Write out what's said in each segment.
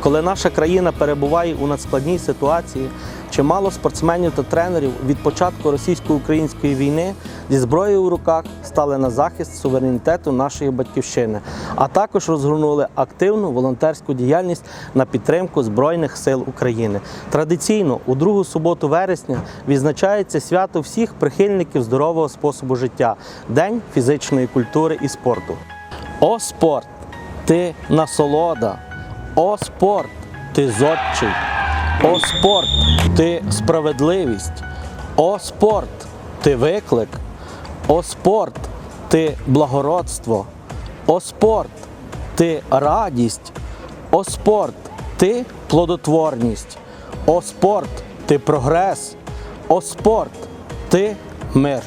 Коли наша країна перебуває у надскладній ситуації, чимало спортсменів та тренерів від початку російсько-української війни зі зброєю у руках стали на захист суверенітету нашої батьківщини, а також розгорнули активну волонтерську діяльність на підтримку Збройних сил України. Традиційно у другу суботу вересня відзначається свято всіх прихильників здорового способу життя День фізичної культури і спорту. О спорт! Ти насолода! О спорт! Ти зодчий! О спорт! Ти справедливість! О спорт! Ти виклик! О спорт! Ти благородство! О спорт! Ти радість! О спорт! Ти плодотворність! О спорт! Ти прогрес! О спорт! Ти мир!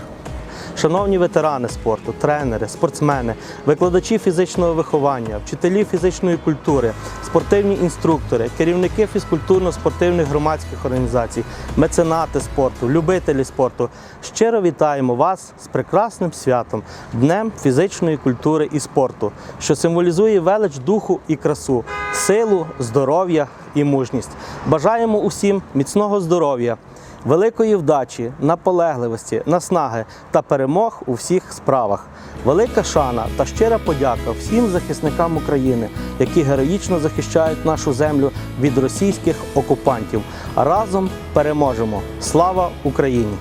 Шановні ветерани спорту, тренери, спортсмени, викладачі фізичного виховання, вчителі фізичної культури, спортивні інструктори, керівники фізкультурно-спортивних громадських організацій, меценати спорту, любителі спорту. Щиро вітаємо вас з прекрасним святом, Днем фізичної культури і спорту, що символізує велич духу і красу, силу, здоров'я і мужність. Бажаємо усім міцного здоров'я великої вдачі, наполегливості, наснаги та перемог у всіх справах. Велика шана та щира подяка всім захисникам України, які героїчно захищають нашу землю від російських окупантів. Разом переможемо! Слава Україні!